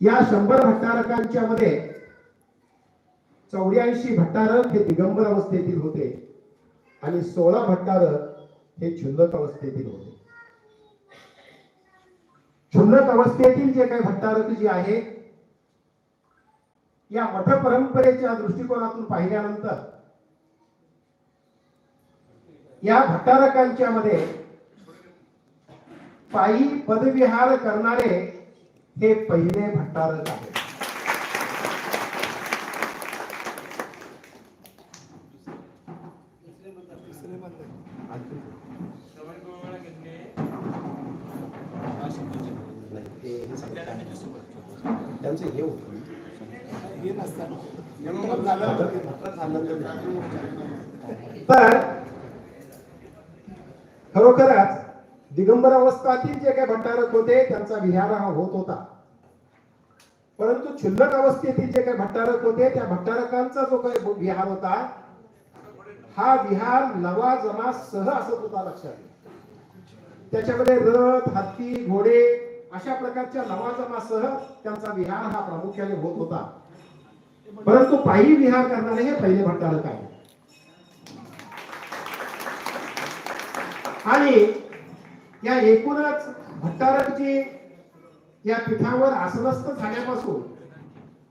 या शंभर भट्टारकांच्या मध्ये चौऱ्याऐंशी भट्टारक हे दिगंबर अवस्थेतील होते आणि सोळा भट्टारक हे छुल्लक अवस्थेतील होते. छुल्लक अवस्थेतील जे काही भट्टारक जे आहे या मठ परंपरेच्या दृष्टिकोनातून पाहिल्यानंतर या भट्टारकांच्या मध्ये पायी पदविहार करणारे हे पहिले भट्टारक आहेत त्यांचं हे होतं. तर खरोखरच दिगंबर अवस्थातील जे काही भट्टारक होते त्यांचा विहार हा होत होता. परंतु क्षुल्लक अवस्थेतील जे काही भट्टारक होते त्या भट्टारकांचा जो काही विहार होता हा विहार नवा जमा सह असत होता लक्षात त्याच्यामध्ये रथ हत्ती घोडे अशा प्रकारच्या नवा जमासह त्यांचा विहार हा प्रामुख्याने होत होता. परंतु पायी विहार करणारे हे पहिले भट्टारक आहे आणि या एकूणच भट्टारकजी या पीठावर आसनस्थ झाल्यापासून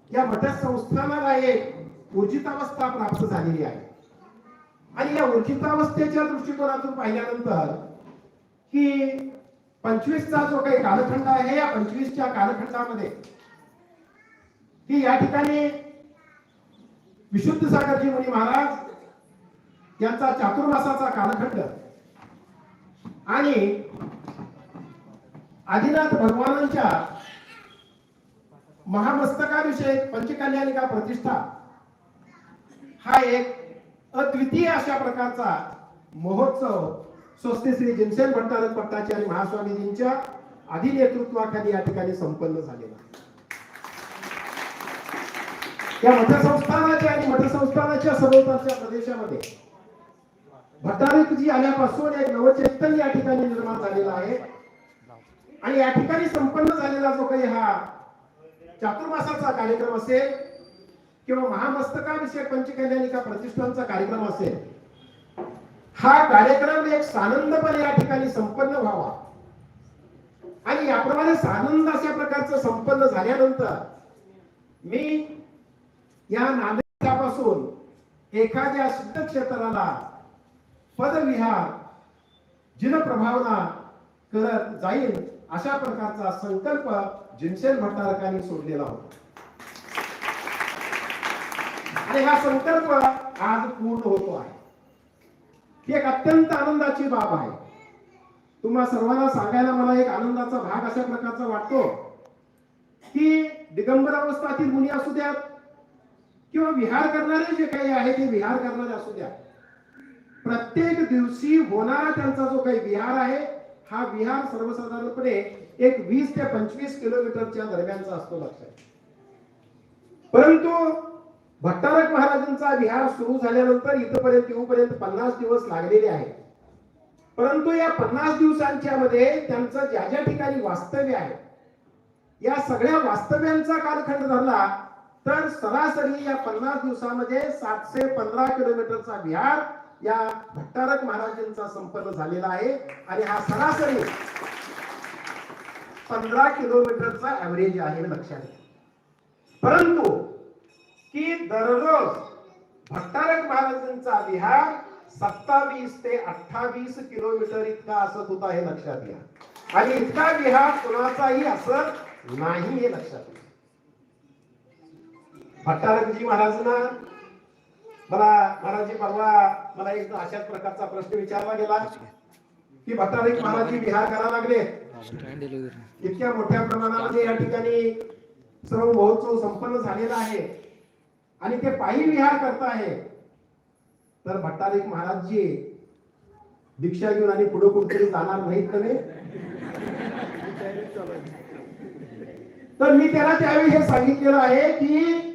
या मठ संस्थानाला एक ऊर्जितावस्था प्राप्त झालेली आहे. आणि या ऊर्जितावस्थेच्या दृष्टिकोनातून पाहिल्यानंतर की पंचवीसचा जो काही कालखंड आहे या पंचवीसच्या कालखंडामध्ये की या ठिकाणी विशुद्ध सागरजी मुनी महाराज यांचा चातुर्मासाचा कालखंड आणि आदिनाथ भगवानांच्या महामस्तकाविषयी पंचकल्याणिका प्रतिष्ठा हा एक अद्वितीय अशा प्रकारचा महोत्सव स्वस्ती श्री जिनसेन भट्टारक आणि महास्वामीजींच्या आधी नेतृत्वाखाली या ठिकाणी संपन्न झालेला या मठसंस्थानाच्या आणि मठसंस्थानाच्या सभोवतालच्या प्रदेशामध्ये भट्टारक आल्यापासून एक नवचैतन्य या ठिकाणी निर्माण झालेला आहे. आणि या ठिकाणी संपन्न झालेला जो काही हा चातुर्मासाचा कार्यक्रम असेल किंवा महामस्तकाविषयक पंचकल्याणिका प्रतिष्ठानचा कार्यक्रम असेल हा कार्यक्रम एक सानंदपणे या ठिकाणी संपन्न व्हावा. आणि याप्रमाणे सानंद अशा प्रकारचं संपन्न झाल्यानंतर मी या नांदेडापासून एखाद्या सिद्ध क्षेत्राला पदविहार जिनप्रभावना करत जाईल अशा प्रकारचा संकल्प जिनसेन भट्टारकांनी सोडलेला होता. आणि हा संकल्प आज पूर्ण होतो आहे. ही एक अत्यंत आनंदाची बाब आहे. तुम्हा सर्वांना सांगायला मला एक आनंदाचा भाग अशा प्रकारचा वाटतो की दिगंबर अवस्थातील मुली असू द्यात किंवा विहार करणारे जे काही आहे ते विहार करणारे असू द्या प्रत्येक दिवशी होणारा त्यांचा जो काही विहार आहे हा विहार सर्वसाधारणपणे एक वीस ते पंचवीस किलोमीटरच्या दरम्यानचा असतो लक्षात. परंतु भट्टारक महाराजांचा विहार सुरू झाल्यानंतर इथपर्यंत येऊपर्यंत पन्नास दिवस लागलेले आहेत. परंतु या पन्नास दिवसांच्या मध्ये त्यांचं ज्या ज्या ठिकाणी वास्तव्य आहे या सगळ्या वास्तव्यांचा कालखंड धरला तर सरासरी या पन्नास दिवसामध्ये सातशे पंधरा किलोमीटरचा विहार या भट्टारक महाराजांचा संपन्न झालेला आहे आणि हा सरासरी पंधरा किलोमीटरचा ऍव्हरेज आहे लक्षात घ्या. परंतु की दररोज भट्टारक महाराजांचा विहार सत्तावीस ते अठ्ठावीस किलोमीटर इतका असत होता हे लक्षात घ्या. आणि इतका विहार कुणाचाही असत नाही हे लक्षात घ्या. भट्टारकजी महाराजांना मला महाराजी परवा मला एक अशाच प्रकारचा प्रश्न विचारला गेला. की भट्टारक महाराजी विहार करायला लागले. इतक्या मोठ्या प्रमाणामध्ये या ठिकाणी सर्व महोत्सव संपन्न झालेला आहे. आणि ते पायी विहार करत आहे. तर भट्टारिक महाराजजी दीक्षा घेऊन आणि पुढे कुठेतरी जाणार नाहीत का तर मी त्याला त्यावेळी हे सांगितलेलं आहे की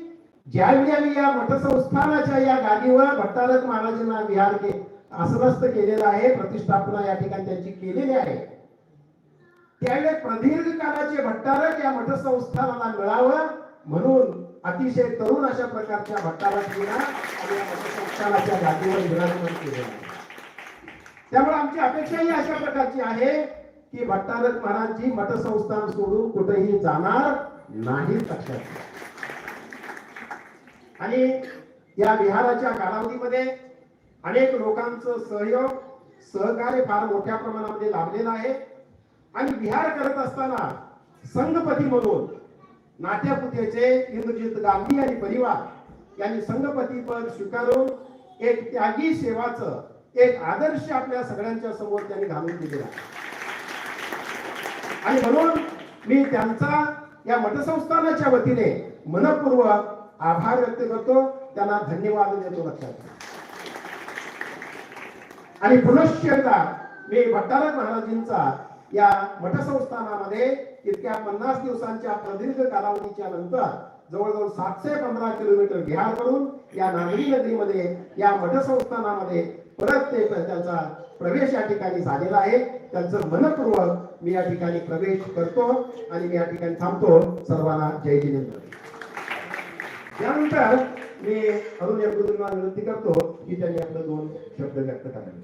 ज्यावेळी आम्ही या मठसंस्थानाच्या या गादीवर भट्टारक महाराजांना विहार के आसनस्थ केलेला आहे प्रतिष्ठापना या ठिकाणी त्यांची केलेली आहे त्यावेळी प्रदीर्घ काळाचे भट्टारक या मठसंस्थानाला मिळावं म्हणून अतिशय तरुण अशा प्रकारच्या भट्टारकीला आणि या मठसंस्थानाच्या गादीवर विराजमान केलेलं आहे त्यामुळे आमची अपेक्षाही अशा प्रकारची आहे की भट्टारक महाराजजी मठसंस्थान सोडून कुठेही जाणार नाही लक्षात घ्या. आणि या विहाराच्या कालावधीमध्ये अनेक लोकांचं सहयोग सहकार्य फार मोठ्या प्रमाणामध्ये लाभलेलं आहे. आणि विहार करत असताना संघपती म्हणून नाट्यपुतेचे इंद्रजित गांधी आणि परिवार यांनी संघपती पद स्वीकारून एक त्यागी सेवाचं एक आदर्श आपल्या सगळ्यांच्या समोर त्यांनी घालून दिलेला आणि म्हणून मी त्यांचा या मतसंस्थानाच्या वतीने मनपूर्वक आभार व्यक्त करतो. त्यांना धन्यवाद देतो लक्षात आणि पुनश्च मी भट्टारक महाराजांचा या मठसंस्थानामध्ये इतक्या पन्नास दिवसांच्या प्रदीर्घ कालावधीच्या नंतर जवळजवळ सातशे पंधरा किलोमीटर विहार करून या नागरी नगरीमध्ये या मठसंस्थानामध्ये परत ते त्यांचा प्रवेश या ठिकाणी झालेला आहे. त्यांचं मनपूर्वक मी या ठिकाणी प्रवेश करतो आणि मी या ठिकाणी थांबतो. सर्वांना जय जिनेंद्र. त्यानंतर मी अरुण या यरगुदूंना विनंती करतो की त्यांनी आपलं दोन शब्द व्यक्त करावे.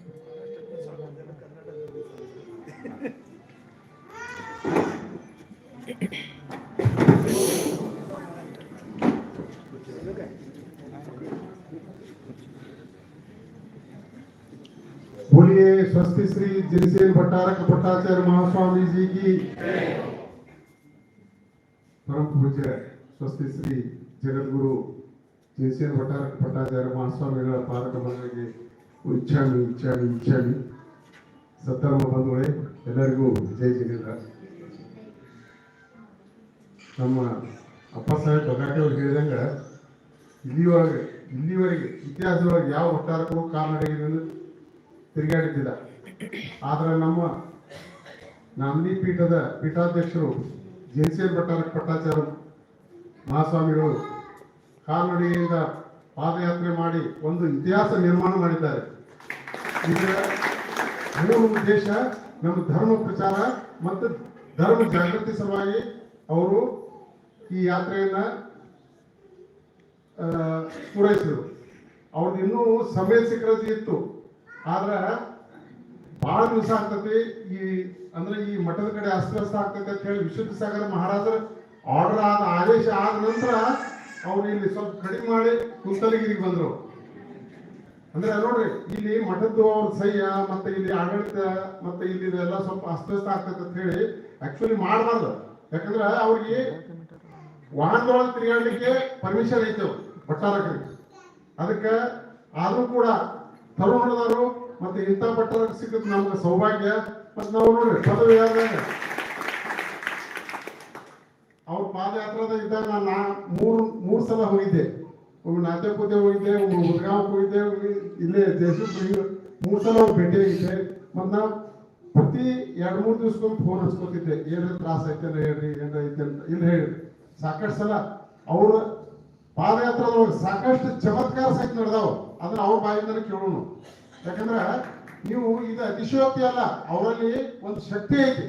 बोलिए स्वस्ति श्री जिनसेन भट्टारक भट्टाचार्य महास्वामी जी की। परम पूज्य स्वस्ति श्री ಜಗದ್ಗುರು ಜಯಸೇನ್ ಭಟ್ಟಾರ ಭಟ್ಟಾಚಾರ್ಯ ಮಹಾಸ್ವಾಮಿಗಳ ಪಾದಕ ಉಚ್ಚಾಮಿ ಉಚ್ಚಾಮಿ ಇಚ್ಛಾಮಿ ಸತ್ತರ್ಮ ಬಂಧುಗಳೇ, ಎಲ್ಲರಿಗೂ ಜೈ ಜಗದ ನಮ್ಮ ಅಪ್ಪ ಸಾಹೇಬ್ ಬಗಾಟೆ ಅವ್ರು ಹೇಳಿದಂಗ ಇಲ್ಲಿವರೆಗೆ ಇಲ್ಲಿವರೆಗೆ ಇತಿಹಾಸದೊಳಗೆ ಯಾವ ಭಟ್ಟಾರಕರು ಕಾಲ್ನಡಿಗೆಯನ್ನು ತಿರುಗಾಡಿದ್ದಿಲ್ಲ. ಆದರೆ ನಮ್ಮ ನಾಂದಿ ಪೀಠದ ಪೀಠಾಧ್ಯಕ್ಷರು ಜಯಸೇನ್ ಭಟ್ಟಾರಕ ಭಟ್ಟಾಚಾರ್ಯ ಮಹಾಸ್ವಾಮಿಗಳು ಕಾಲ್ನಡಿಗೆಯಿಂದ ಪಾದಯಾತ್ರೆ ಮಾಡಿ ಒಂದು ಇತಿಹಾಸ ನಿರ್ಮಾಣ ಮಾಡಿದ್ದಾರೆ. ಇದರ ಮೂಲ ಉದ್ದೇಶ ನಮ್ಮ ಧರ್ಮ ಪ್ರಚಾರ ಮತ್ತು ಧರ್ಮ ಜಾಗೃತಿ ಸಲುವಾಗಿ ಅವರು ಈ ಯಾತ್ರೆಯನ್ನ ಪೂರೈಸಿದರು. ಅವ್ರದ್ದು ಇನ್ನೂ ಸಮಯ ಸಿಕ್ಕರತಿ ಇತ್ತು. ಆದ್ರೆ ಬಹಳ ದಿವಸ ಆಗ್ತತಿ ಈ, ಅಂದ್ರೆ ಈ ಮಠದ ಕಡೆ ಅಸ್ತವ್ಯಸ್ತ ಆಗ್ತೈತೆ ಅಂತ ಹೇಳಿ ವಿಶುದ್ಧ ಸಾಗರ ಮಹಾರಾಜರ ಆರ್ಡರ್ ಆದ ಆದೇಶ ಆದ ನಂತರ ಅವ್ರು ಇಲ್ಲಿ ಸ್ವಲ್ಪ ಕಡಿಮೆ ಮಾಡಿ ಕುಂತಲಗಿರಿಗೆ ಬಂದರು. ಅಂದ್ರೆ ನೋಡ್ರಿ, ಇಲ್ಲಿ ಮಠದ್ದು ಅವ್ರ ಸಹ್ಯ, ಮತ್ತೆ ಇಲ್ಲಿ ಆಡಳಿತ, ಮತ್ತೆ ಇಲ್ಲಿ ಎಲ್ಲ ಸ್ವಲ್ಪ ಅಸ್ತವ್ಯಸ್ತ ಆಗ್ತೈತೆ ಅಂತ ಹೇಳಿ ಆಕ್ಚುಲಿ ಮಾಡಬಾರ್ದು. ಯಾಕಂದ್ರೆ ಅವ್ರಿಗೆ ವಾಹನದೊಳಗೆ ತಿರುಗಾಡ್ಲಿಕ್ಕೆ ಪರ್ಮಿಷನ್ ಐತೆ ಭಟ್ಟಾರಕರಿಗೆ. ಅದಕ್ಕೆ ಆದ್ರೂ ಕೂಡ ತರುಣದವರು ಮತ್ತೆ ಇಂಥ ಭಟ್ಟಾರಕ ಸಿಕ್ಕದ್ ನಮ್ಗೆ ಸೌಭಾಗ್ಯ. ಮತ್ತೆ ನಾವು ನೋಡ್ರಿ, ಪದವಿ ಪಾದಯಾತ್ರದ ಇದ್ದಾಗ ನಾನು ಮೂರು ಮೂರು ಸಲ ಹೋಗಿದ್ದೆ. ಒಮ್ಮೆ ನಾತ್ಯಪೂಜೆ ಹೋಗಿದ್ದೆ, ಒಮ್ಮೆ ಮುದ್ಗಾಂವ್ ಹೋಗಿದ್ದೆ ಇಲ್ಲೇ ದೇಶಕ್ಕೆ ಮೂರು ಸಲ ಭೇಟಿ ಆಗಿದ್ದೆ. ಮತ್ತು ನಾವು ಪ್ರತಿ ಎರಡು, ಮೂರು ದಿವ್ಸಕ್ಕೊಮ್ಮೆ ಫೋನ್ ಹಚ್ಕೊತಿದ್ದೆ. ಏನಾದ್ರು ತ್ರಾಸ ಐತೆ ಹೇಳ್ರಿ, ಏನಾರ ಐತೆ ಅಂತ ಇಲ್ಲ ಹೇಳಿ ಸಾಕಷ್ಟು ಸಲ ಅವ್ರ ಪಾದಯಾತ್ರದೊಳಗೆ ಸಾಕಷ್ಟು ಚಮತ್ಕಾರ ಸಹಿತ ನಡೆದಾವ. ಅದನ್ನ ಅವ್ರ ಬಾಯಿಂದನೇ ಕೇಳೋಣ ಯಾಕಂದ್ರೆ ನೀವು ಇದು ಅತಿಶಯೋಕ್ತಿ ಅಲ್ಲ, ಅವರಲ್ಲಿ ಒಂದು ಶಕ್ತಿ ಐತಿ.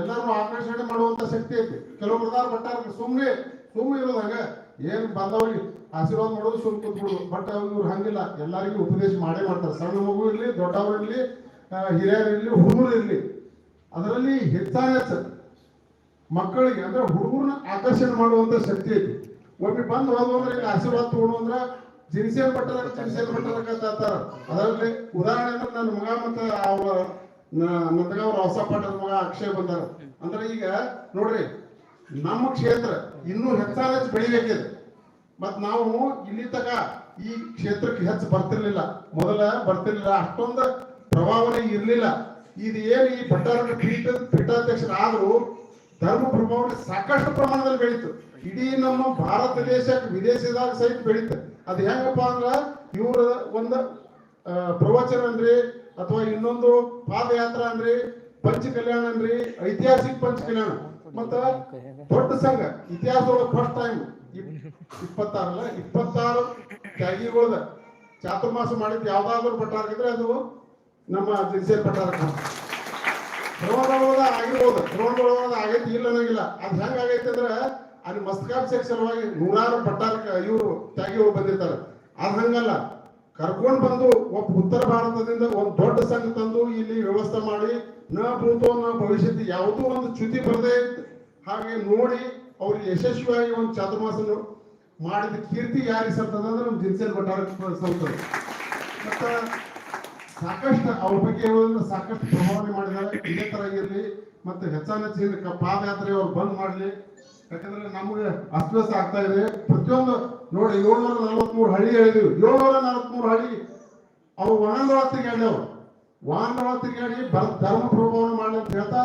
ಎಲ್ಲರೂ ಆಕರ್ಷಣೆ ಮಾಡುವಂತ ಶಕ್ತಿ ಐತಿ. ಕೆಲವು ಭಟ್ಟಾರ ಸುಮ್ಮನೆ ಸುಮ್ಮನೆ ಇರೋದು ಹಂಗ ಏನ್ ಬಂದವ್ರಿಗೆ ಆಶೀರ್ವಾದ ಮಾಡೋದು ಸುಮ್ಮನೆ ಕೂತ್ಬಿಡೋದು ಬಟ್ ಇವ್ರು ಹಂಗಿಲ್ಲ. ಎಲ್ಲರಿಗೂ ಉಪದೇಶ ಮಾಡೇ ಮಾಡ್ತಾರೆ. ಸಣ್ಣ ಮಗು ಇರ್ಲಿ, ದೊಡ್ಡವರು ಇರ್ಲಿ ಹಿರಿಯರು ಇರ್ಲಿ, ಹುಡುಗರು ಇರ್ಲಿ. ಅದರಲ್ಲಿ ಹೆಚ್ಚಾಗ ಹೆಚ್ಚ ಮಕ್ಕಳಿಗೆ ಅಂದ್ರೆ ಹುಡುಗರನ್ನ ಆಕರ್ಷಣೆ ಮಾಡುವಂತ ಶಕ್ತಿ ಐತಿ. ಒಮ್ಮೆ ಬಂದು ಹೋದ್ರೆ ಅಂದ್ರೆ ಆಶೀರ್ವಾದ ತಗೊಂಡು ಅಂದ್ರ ಜಿನ್ಸೇನ್ ಬಟ್ಟರಕ ಜಿನ್ಸೇನ್ ಪಟ್ಟದ ಅದರಲ್ಲಿ ಉದಾಹರಣೆ ಅಂದ್ರೆ ನನ್ನ ಮಗ ಮತ್ತೆ ಅವ್ರ ನತಗ ಅವ್ರ ಹೊಸ ಪಟ್ಟದ ಮಗ ಅಕ್ಷಯ್ ಬಂದಾರ. ಅಂದ್ರೆ ಈಗ ನೋಡ್ರಿ, ನಮ್ಮ ಕ್ಷೇತ್ರ ಇನ್ನೂ ಹೆಚ್ಚಾದಷ್ಟು ಹೆಚ್ಚು ಬೆಳಿಬೇಕಿದೆ. ಮತ್ ನಾವು ಇಲ್ಲಿ ತಕ ಈ ಕ್ಷೇತ್ರಕ್ಕೆ ಹೆಚ್ಚು ಬರ್ತಿರ್ಲಿಲ್ಲ. ಮೊದಲ ಬರ್ತಿರ್ಲಿಲ್ಲ. ಅಷ್ಟೊಂದು ಪ್ರಭಾವನೆ ಇರ್ಲಿಲ್ಲ. ಇದು ಏನು ಈ ಭಟ್ಟಾರಣ ಪೀಠ ಪೀಠಾಧ್ಯಕ್ಷರಾದ್ರು ಧರ್ಮ ಪ್ರಭಾವನೆ ಸಾಕಷ್ಟು ಪ್ರಮಾಣದಲ್ಲಿ ಬೆಳೀತು. ಇಡೀ ನಮ್ಮ ಭಾರತ ದೇಶಕ್ಕೆ ವಿದೇಶದಾಗ ಸಹಿತ ಬೆಳೀತು. ಅದು ಹೆಂಗಪ್ಪ ಅಂದ್ರ ಇವ್ರ ಒಂದು ಪ್ರವಚನ ಅನ್ರಿ ಅಥವಾ ಇನ್ನೊಂದು ಪಾದಯಾತ್ರಾ ಅನ್ರಿ ಪಂಚ ಕಲ್ಯಾಣ ಅನ್ರಿ ಐತಿಹಾಸಿಕ ಪಂಚ ಕಲ್ಯಾಣ ಮತ್ತ ದೊಡ್ಡ ಸಂಘ, ಇತಿಹಾಸದೊಳಗೆ ಫಸ್ಟ್ ಟೈಮ್ ಇಪ್ಪತ್ತಾರಲ್ಲ, ಇಪ್ಪತ್ತಾರು ತ್ಯಾಗಿಗಳದ. ಚಾತುರ್ಮಾಸ ಮಾಡಿದ ಯಾವ್ದಾದ್ರು ಭಟ್ಟಾರಕಿದ್ರೆ ಅದು ನಮ್ಮ ಜಿನ್ಸೇರ್ ಪಟ್ಟಾರ ಶ್ರವಣದೊಳಗ ಆಗಿರ್ಬೋದು. ಶ್ರವಣದೊಳಗ ಆಗೈತಿ ಇಲ್ಲ ಅನ್ನಂಗಿಲ್ಲ. ಅದ್ ಹೆಂಗ್ ಆಗೈತಿ ಅಂದ್ರ ಅಲ್ಲಿ ಮಸ್ತಕಾಭಿಷೇಕ ಸಲುವಾಗಿ ನೂರಾರು ಪಟ್ಟಾರ ಇವರು ತ್ಯಾಗಿಗಳು ಬಂದಿರ್ತಾರೆ. ಅದ್ ಹಂಗಲ್ಲ. ಕರ್ಕೊಂಡ್ ಬಂದು ಒಬ್ಬ ಉತ್ತರ ಭಾರತದಿಂದ ಒಂದು ದೊಡ್ಡ ಸಂಘ ತಂದು ಇಲ್ಲಿ ವ್ಯವಸ್ಥೆ ಮಾಡಿ, ನ ಭೂತೋ ನ ಭವಿಷ್ಯತ್ ಯಾವುದೋ ಒಂದು ಚ್ಯುತಿ ಬರದೆ ಹಾಗೆ ನೋಡಿ ಅವ್ರು ಯಶಸ್ವಿಯಾಗಿ ಒಂದು ಚಾತುರ್ಮಾಸ ಮಾಡಿದ ಕೀರ್ತಿ ಯಾರಿಗೆ ಸಲ್ತದ ಅಂದ್ರೆ ನಮ್ಮ ಜಿನ್ಸೇಲ್ ಭಟ್ಟಾರ ಸಲ್ತದೆ ಮತ್ತೆ ಸಾಕಷ್ಟು ಅವ್ರ ಬಗ್ಗೆ ಸಾಕಷ್ಟು ಪ್ರಭಾವನೆ ಮಾಡಿದ್ದಾರೆ. ಇದೇ ತರ ಇರಲಿ, ಮತ್ತೆ ಹೆಚ್ಚಿನ ಪಾದಯಾತ್ರೆ ಅವ್ರು ಬಂದ್ ಮಾಡ್ಲಿ. ಯಾಕಂದ್ರೆ ನಮ್ಗೆ ಅಸ್ವಸ್ಥ ಆಗ್ತಾ ಇದೆ. ಪ್ರತಿಯೊಂದು ನೋಡಿ, ಏಳ್ನೂರ ನಲವತ್ಮೂರು ಹಳ್ಳಿ ಹೇಳಿದೀವಿ. ಏಳ್ನೂರ ನಲವತ್ಮೂರು ಹಳ್ಳಿ, ಅವು ಒಣಂದೊಳ ತಿರುಗಾಡಿ ಅವ್ರು ವಾನದೊಳ ಬರ ಧರ್ಮ ಪ್ರಭಾವನ ಮಾಡಿ ಅಂತ ಹೇಳ್ತಾ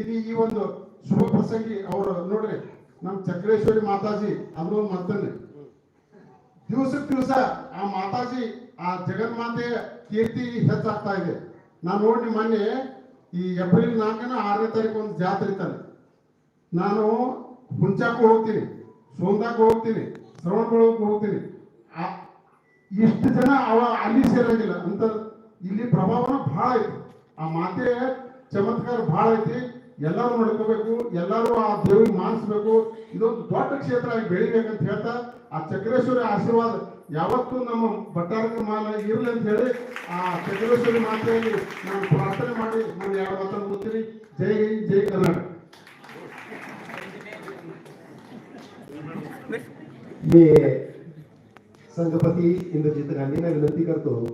ಇಲ್ಲಿ ಈ ಒಂದು ಶುಭ ಪ್ರಸಂಗಿ ಅವರು ನೋಡ್ರಿ ನಮ್ಮ ಚಕ್ರೇಶ್ವರಿ ಮಾತಾಜಿ ಅದ್ರ ಒಂದು ದಿವಸಕ್ಕೆ ದಿವಸ ಆ ಮಾತಾಜಿ, ಆ ಜಗನ್ಮಾತೆಯ ಕೀರ್ತಿ ಹೆಚ್ಚಾಗ್ತಾ ಇದೆ. ನಾನು ನೋಡಿ ಮೊನ್ನೆ ಈ ಏಪ್ರಿಲ್ ನಾಲ್ಕನ ಆರನೇ ತಾರೀಕು ಒಂದು ಜಾತ್ರೆ ತಾನೆ ನಾನು ಹುಂಚಾಕು ಹೋಗ್ತೀನಿ ಸೋಂದಾಕು ಹೋಗ್ತೀನಿ ಶ್ರವಣಬೆಳಗಕ್ಕೆ ಹೋಗ್ತೀನಿ. ಇಷ್ಟು ಜನ ಅವ ಅಲ್ಲಿ ಸೇರಂಗಿಲ್ಲ, ಅಂತ ಇಲ್ಲಿ ಪ್ರಭಾವನ ಬಹಳ ಐತಿ. ಆ ಮಾತೆ ಚಮತ್ಕಾರ ಬಹಳ ಐತಿ. ಎಲ್ಲರೂ ನೋಡ್ಕೋಬೇಕು, ಎಲ್ಲರೂ ಆ ದೇವಿಗೆ ಮಾನಿಸ್ಬೇಕು. ಇದೊಂದು ದೊಡ್ಡ ಕ್ಷೇತ್ರ ಆಗಿ ಬೆಳಿಬೇಕಂತ ಹೇಳ್ತಾ, ಆ ಚಕ್ರೇಶ್ವರಿ ಆಶೀರ್ವಾದ ಯಾವತ್ತೂ ನಮ್ಮ ಭಟ್ಟಾರಕ ಮಾಲ ಇರಲಿ ಅಂತ ಹೇಳಿ, ಆ ಚಕ್ರೇಶ್ವರಿ ಮಾತೆಯಲ್ಲಿ ನಾನು ಪ್ರಾರ್ಥನೆ ಮಾಡಿ, ನಾನು ಯಾವ ಮಾತನ್ನು ಓದ್ತೀನಿ ಜೈ ಜೈ ಕರ್ನಾಟಕ. मी संघपती इंद्रजित गांधींना विनंती करतो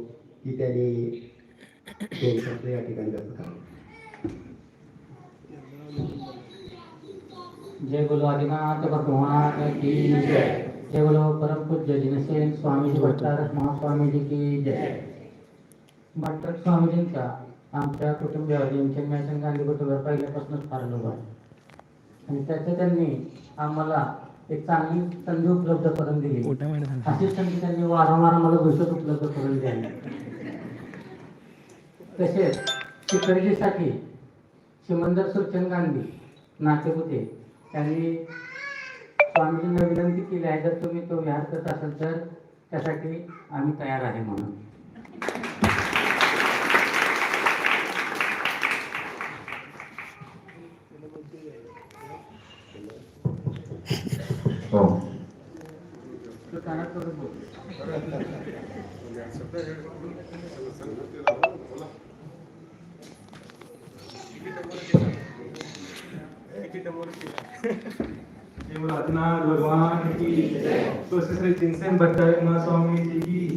की त्यांनी दोन शब्द या ठिकाणी व्यक्त करावे जय बोलो आदिनाथ भगवान की जय. जय बोलो परम पूज्य जिनसेन स्वामीजी भट्टार महास्वामी जी की जय. भट्टार स्वामीजींचा आमच्या कुटुंबियावर यांच्या गांधी कुटुंबावर पहिल्यापासूनच फार लोभ आहे. आणि त्याचं त्यांनी आम्हाला एक चांगली संधी उपलब्ध करून दिली. अशी संधी त्यांनी वारंवार आम्हाला भविष्यात उपलब्ध करून द्यावी तसेच चिकरजीसाठी सिमंदर सुरचंद गांधी नातेपुते त्यांनी स्वामीजींना विनंती केली आहे जर तुम्ही तो विहार करत असाल तर त्यासाठी आम्ही तयार आहे म्हणून हो तो कानात करून बोल. केवल भगवान की तो श्री चिंतन भट्टारक महास्वामी जी की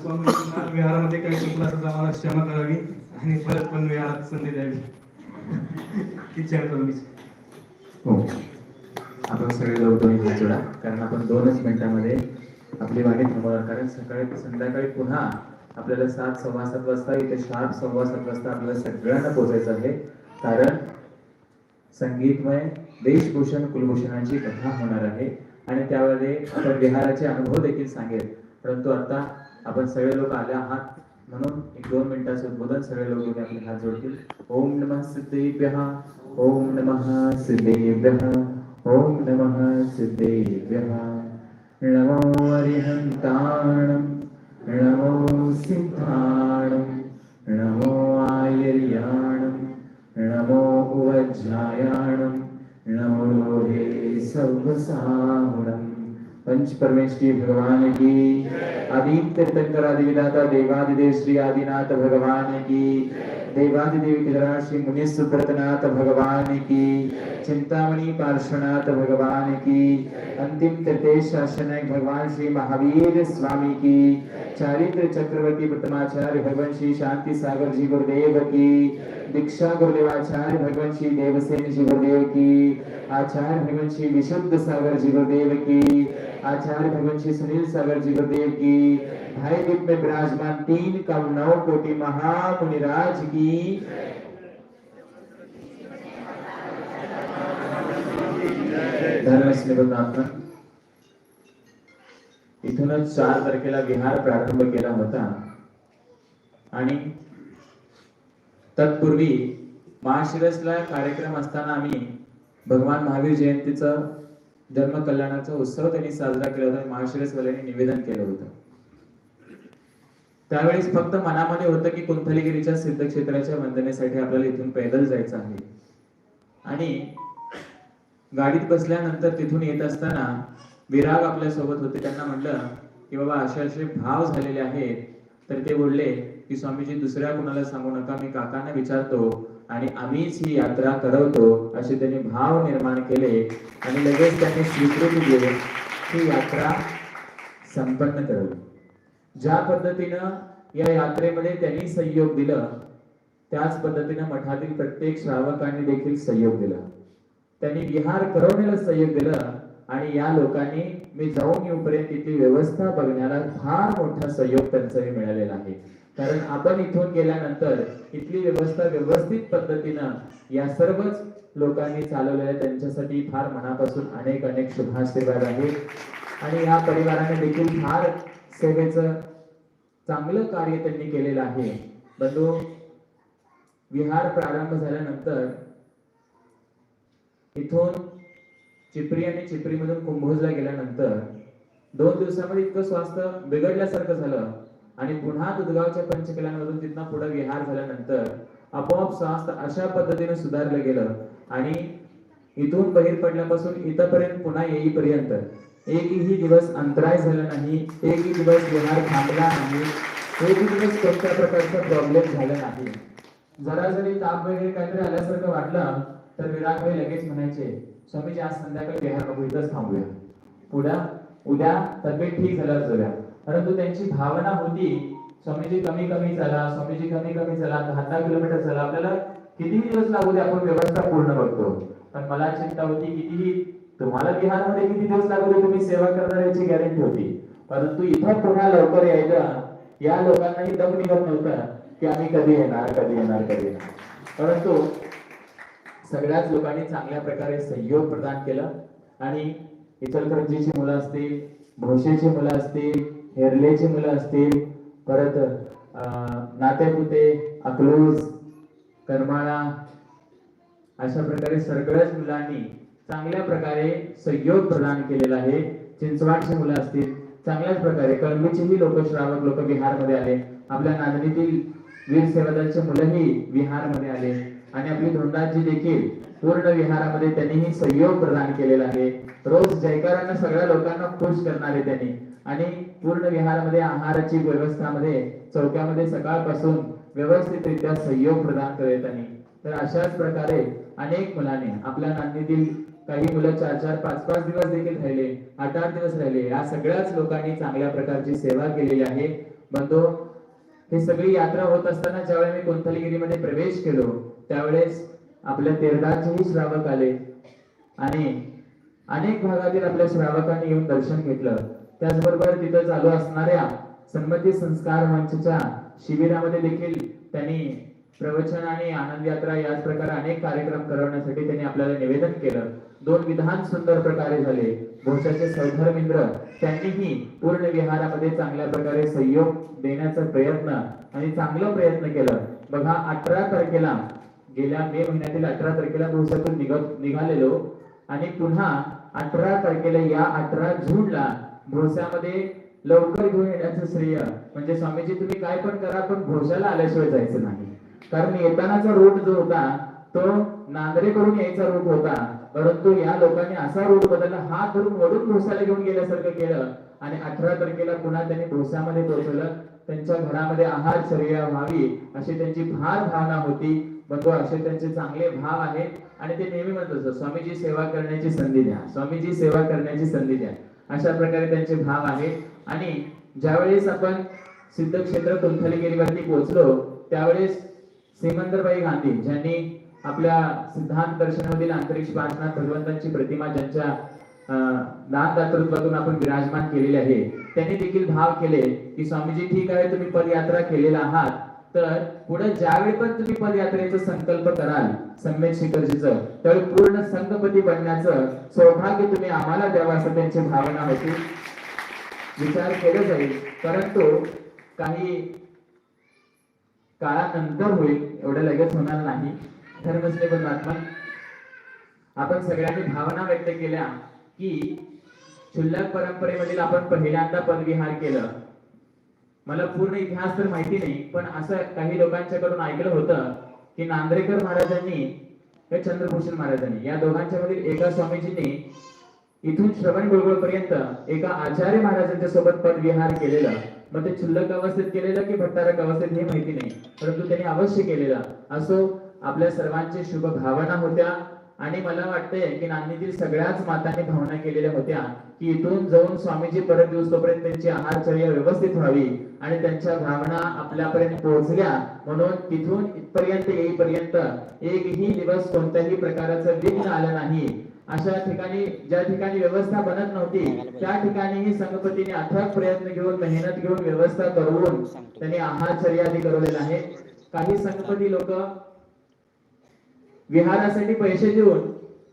स्वामी नाथ विहारामध्ये काही चुकला असेल आम्हाला क्षमा करावी आणि परत पण विहारात संधी द्यावी इच्छा करू हो आपण सगळे लवकर जोडा कारण आपण दोनच मिनिटांमध्ये आपली वाणी थांबवणार कारण सकाळी संध्याकाळी पुन्हा आपल्याला सात सव्वा सात वाजता इथे शार्प सव्वा सात वाजता आपल्याला सगळ्यांना पोहोचायचं आहे. कारण संगीतमय देशभूषण कुलभूषणांची कथा होणार आहे. आणि त्यामध्ये आपण विहाराचे अनुभव देखील सांगेल. परंतु आता आपण सगळे लोक आले आहात म्हणून एक दोन मिनिटाचं उद्बोधन सगळे लोक दोन्ही आपले हात जोडतील. ओम नमः सिद्धेभ्य ओम नमः सिद्धेभ्य ओम नमः सिद्धेभ्य. नमो अरिहन्ताणं नमो सिद्धाणं नमो आयर्याणं नमो उवज्जायाणं नमो लोहे सर्वसाहुणम् पंच परमेश्वरी भगवान की। आदित्य तीर्थंकर आदि विधाता देवादिदेव श्री आदिनाथ भगवान की। देवादिदेव किधरा श्री मुनि सुब्रतनाथ भगवान की चिंतामणि पार्श्वनाथ भगवान की अंतिम तृतीय शासनक भगवान श्री महावीर स्वामी की चारित्र चक्रवर्ती प्रथमाचार्य भगवान श्री शांति सागर जी गुरुदेव की दीक्षा गुरुदेवाचार्य भगवान श्री देवसेन जी गुरुदेव की आचार्य भगवान श्री विशुद्ध सागर जी गुरुदेव की आचार्य भगवान श्री सुनील सागर जी गुरुदेव की भाई दीप में विराजमान तीन कम नौ कोटि महामुनिराज की। इथूनच चार तारखेला विहार प्रारंभ केला होता. आणि तत्पूर्वी महाशिरसला कार्यक्रम असताना आम्ही भगवान महावीर जयंतीचा धर्म कल्याणाचा उत्सव त्यांनी साजरा केला होता महाशिरसवाल्यांनी निवेदन केलं होतं. त्यावेळेस फक्त मनामध्ये होतं की कुंथलगिरीच्या सिद्धक्षेत्राच्या वंदनेसाठी आपल्याला इथून पैदल जायचं आहे. आणि गाडीत बसल्यानंतर तिथून येत असताना विराग आपल्यासोबत होते. त्यांना म्हटलं की बाबा असे असे भाव झालेले आहेत. तर ते बोलले की स्वामीजी दुसऱ्या कुणाला सांगू नका. मी काकांना विचारतो आणि आम्हीच ही यात्रा करवतो असे त्यांनी भाव निर्माण केले आणि लगेच त्यांनी स्वीकृती दिली. ही यात्रा संपन्न करवली ज्या पद्धतीनं या यात्रेमध्ये त्यांनी सहयोग दिलं त्याच पद्धतीनं मठातील प्रत्येक श्रावकांनी देखील सहयोग दिला. त्यांनी विहार करवण्याला सहयोग दिला. आणि या लोकांनी मी जाऊन येऊपर्यंत इथली व्यवस्था बघण्याला फार मोठा सहयोग त्यांचाही मिळालेला आहे. कारण आपण इथून गेल्यानंतर इथली व्यवस्था व्यवस्थित पद्धतीनं या सर्वच लोकांनी चालवलेल्या त्यांच्यासाठी फार मनापासून अनेक अनेक शुभाशीर्वाद आहेत. आणि या परिवाराने देखील फार सेवेचं चांगलं कार्य त्यांनी केलेलं आहे. बंधू विहार प्रारंभ झाल्यानंतर इथून चिपरी आणि चिपरीमधून कुंभोजला गेल्यानंतर दोन दिवसामध्ये इतकं स्वास्थ्य बिघडल्यासारखं झालं आणि पुन्हा दुधगावच्या पंचकल्यांमधून तिथनं पुढे विहार झाल्यानंतर आपोआप स्वास्थ्य अशा पद्धतीने सुधारलं गेलं आणि इथून बाहेर पडल्यापासून इथपर्यंत पुन्हा येईपर्यंत एकही दिवस अंतराय झाला नाही एकही दिवस विहार थांबला नाही एकही दिवस कोणत्या प्रकारचा प्रॉब्लेम झाला नाही. जरा जरी ताप वगैरे काहीतरी आल्यासारखं वाटलं तर विराट भाई लगेच म्हणायचे स्वामीजी आज संध्याकाळी बिहार बघू इथंच थांबूया. पुढ्या उद्या तब्येत ठीक झाल्यावर जाऊया. परंतु त्यांची भावना होती स्वामीजी कमी कमी चला स्वामीजी कमी कमी चला दहा दहा किलोमीटर चला. आपल्याला कितीही दिवस लागू दे आपण व्यवस्था पूर्ण बघतो. पण मला चिंता होती कितीही तुम्हाला बिहारमध्ये किती दिवस लागू दे तुम्ही सेवा करणार याची गॅरंटी होती. परंतु इथं पुन्हा लवकर यायचं या लोकांनाही दम निघत नव्हता की आम्ही कधी येणार कधी येणार कधी येणार. परंतु सगळ्याच लोकांनी चांगल्या प्रकारे सहयोग प्रदान केलं. आणि इचलकरंजीची मुलं असतील भोसेची मुलं असतील हेरलेची मुलं असतील परत अं, नातेपुते अकलूज करमाळा अशा प्रकारे सगळ्याच मुलांनी चांगल्या प्रकारे सहयोग प्रदान केलेला आहे. चिंचवाडची मुलं असतील चांगल्याच प्रकारे कळंबीचेही लोक श्रावक लोक बिहारमध्ये आले. आपल्या नांदणीतील वीर सेवादलचे मुलंही बिहारमध्ये आले. आणि आपली धोंडाजी देखील पूर्ण विहारामध्ये त्यांनीही सहयोग प्रदान केलेला आहे. रोज जयकारांना सगळ्या लोकांना खुश करणारे त्यांनी. आणि पूर्ण विहारामध्ये आहाराची व्यवस्थामध्ये चौक्यामध्ये सकाळपासून व्यवस्थितरित्या सहयोग प्रदान करत त्यांनी. तर अशाच प्रकारे अनेक मुलांनी आपल्या नांदीतील काही मुलं चार चार पाच पाच दिवस देखील राहिले आठ आठ दिवस राहिले या सगळ्याच लोकांनी चांगल्या प्रकारची सेवा केलेली आहे. बंधू ही सगळी यात्रा होत असताना ज्यावेळी मी कोंथलगिरीमध्ये प्रवेश केलो त्यावेळेस आपल्या तेरडाचेही श्रावक आले. आणि अनेक भागातील आपल्या श्रावकांनी येऊन दर्शन घेतलं. त्याचबरोबर तिथं चालू असणाऱ्या संबंधित संस्कार मंचच्या शिबिरामध्ये देखील त्यांनी प्रवचन आणि आनंद यात्रा याच प्रकारे अनेक कार्यक्रम करवण्यासाठी त्यांनी आपल्याला निवेदन केलं. दोन विधान सुंदर प्रकारे झाले. भोशाचे सौधर्मिंद्र त्यांनीही पूर्ण विहारामध्ये चांगल्या प्रकारे सहयोग देण्याचा प्रयत्न आणि चांगला प्रयत्न केलं. बघा अठरा तारखेला गेल्या मे महिन्यातील अठरा तारखेला दिवसातून निघत निघालेलो. आणि पुन्हा अठरा तारखेला या अठरा जूनला भोसामध्ये लवकर घेऊन येण्याचं श्रेय. म्हणजे स्वामीजी तुम्ही काय पण करा पण भोसाला आल्याशिवाय जायचं नाही. कारण येतानाचा रूट जो होता तो नांदरे करून यायचा रूट होता. परंतु या लोकांनी असा रूट बदलला हात धरून वडून भोसाला घेऊन गेल्यासारखं केलं. आणि अठरा तारखेला पुन्हा त्यांनी भोसामध्ये पोहोचवलं. त्यांच्या घरामध्ये आहार चर्या व्हावी अशी त्यांची फार भावना होती. बंधू असे त्यांचे चांगले भाव आहेत आणि ते नेहमी म्हणत असतात स्वामीजी सेवा करण्याची संधी द्या स्वामीजी सेवा करण्याची संधी द्या. अशा प्रकारे त्यांचे भाव आहेत. आणि ज्यावेळेस आपण सिद्ध क्षेत्र कुंथलगिरीवरती पोहोचलो त्यावेळेस श्रीमंतरबाई गांधी ज्यांनी आपल्या सिद्धांत दर्शनामधील अंतरिक्ष भाषणात भगवंतांची प्रतिमा ज्यांच्या अं, दान दातृत्वातून आपण विराजमान केलेली आहे त्यांनी देखील भाव केले की स्वामीजी ठीक आहे तुम्ही पदयात्रा केलेला आहात तर पुढे ज्यावेळी पण तुम्ही पदयात्रेचा संकल्प कराल सम्यक शिखरजीचं तर पूर्ण संघपती बनण्याचं सौभाग्य तुम्ही आम्हाला द्यावा असं त्यांची भावना होती. विचार केले जाईल परंतु काही काळानंतर होईल एवढं लगेच होणार नाही. धर्मश्री परमात्मा आपण सगळ्यांनी भावना व्यक्त केल्या की क्षुल्लक परंपरेमधील आपण पहिल्यांदा पदविहार केलं. मला पूर्ण इतिहास तर माहिती नाही पण असं काही लोकांच्याकडून ऐकलं होतं की नांद्रेकर महाराजांनी हे चंद्रभूषण महाराजांनी या दोघांच्या मधील एका स्वामीजींनी इथून श्रवण गोळगोळ पर्यंत एका आचार्य महाराजांच्या सोबत पदविहार केलेला. मग ते क्षुल्लक अवस्थेत केलेलं की भट्टारक अवस्थेत हे माहिती नाही. परंतु त्यांनी अवश्य केलेला. असो आपल्या सर्वांची शुभ भावना होत्या. आणि मला वाटतंय की नांदीतील सगळ्याच मातांनी भावना केलेल्या होत्या की इथून जाऊन स्वामीजी परत दिवस तोपर्यंत त्यांची आहारचर्या व्यवस्थित व्हावी आणि त्यांच्या भावना आपल्यापर्यंत पोहोचल्या. म्हणून तिथून इथपर्यंत येईपर्यंत एकही दिवस कोणत्याही प्रकाराचं विघ्न आलं नाही. अशा ठिकाणी ज्या ठिकाणी व्यवस्था बनत नव्हती त्या ठिकाणीही संगपतीने अथक प्रयत्न घेऊन मेहनत घेऊन व्यवस्था करून त्यांनी आहारचर्या आधी करवलेला आहे काही संघपती लोक विहारासाठी पैसे देऊन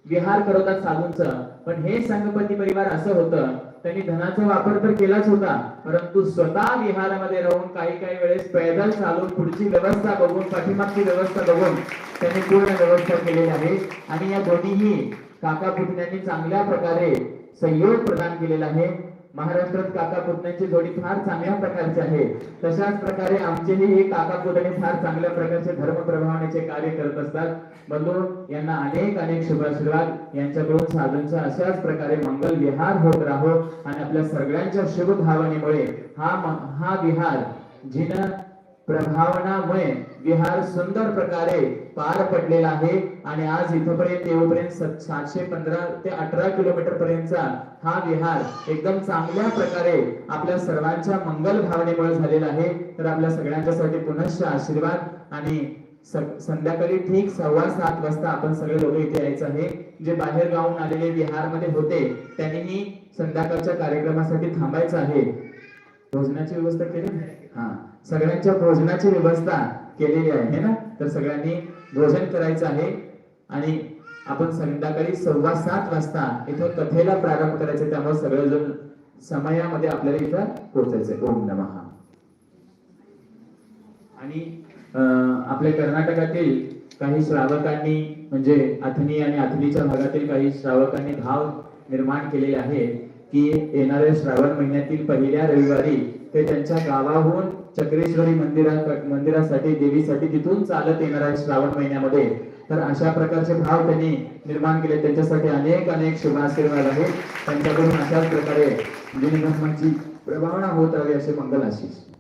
विहार करवतात साधूंचं. पण हे संगपती परिवार असं होतं त्यांनी धनाचा वापर तर केलाच होता परंतु स्वतः विहारामध्ये राहून काही काही वेळेस पैदल चालून पुढची व्यवस्था बघून पाठीमागची व्यवस्था बघून त्यांनी पूर्ण व्यवस्था केलेली आहे. आणि या दोन्हीही काका पुतण्यांनी चांगल्या प्रकारे सहयोग प्रदान केलेला आहे. महाराष्ट्रात काका पुतण्याची जोडी फार चांगल्या प्रकारची आहे. तशाच प्रकारे आमचेही हे काका पुतणे फार चांगल्या प्रकारचे धर्म प्रभावण्याचे कार्य करत असतात. बंधू यांना अनेक अनेक शुभाशीर्वाद. यांच्याकडून साधूंचा अशाच प्रकारे मंगल विहार होत राहो. आणि आपल्या सगळ्यांच्या शुभ भावनेमुळे हा हा विहार जिन प्रभावनामुळे विहार सुंदर प्रकारे पार पडलेला आहे. आणि आज इथपर्यंत येऊपर्यंत सातशे पंधरा ते अठरा किलोमीटर पर्यंतचा हा विहार एकदम चांगल्या प्रकारे आपल्या सर्वांच्या मंगल भावनेमुळे झालेला आहे. तर आपल्या सगळ्यांच्यासाठी पुनश्च आशीर्वाद आणि संध्याकाळी ठीक सव्वा सात वाजता आपण सगळे लोक इथे यायचं आहे. जे बाहेर गावून आलेले विहारमध्ये होते त्यांनीही संध्याकाळच्या कार्यक्रमासाठी थांबायचं आहे. भोजनाची व्यवस्था केली? हा. सगळ्यांच्या भोजनाची व्यवस्था केलेली आहे है ना? तर सगळ्यांनी भोजन करायचं आहे. आणि आपण संध्याकाळी सव्वा सात वाजता इथं कथेला प्रारंभ करायचं त्यामुळे सगळेजण समयामध्ये आपल्याला इथं पोहोचायचंय ओम नमः. आणि अं, आपल्या कर्नाटकातील काही श्रावकांनी म्हणजे अथनी आणि अथनीच्या भागातील काही श्रावकांनी भाव निर्माण केलेले आहे की येणाऱ्या श्रावण महिन्यातील पहिल्या रविवारी ते त्यांच्या गावाहून चक्रेश्वरी मंदिरा मंदिरासाठी देवीसाठी तिथून चालत येणार आहे श्रावण महिन्यामध्ये. तर अशा प्रकारचे भाव त्यांनी निर्माण केले. त्यांच्यासाठी अनेक अनेक शुभाशीर्वाद आहेत. त्यांच्याकडून अशाच प्रकारे म्हणजे दिनधर्माची प्रभावना होत राहावी असे मंगल आशीष.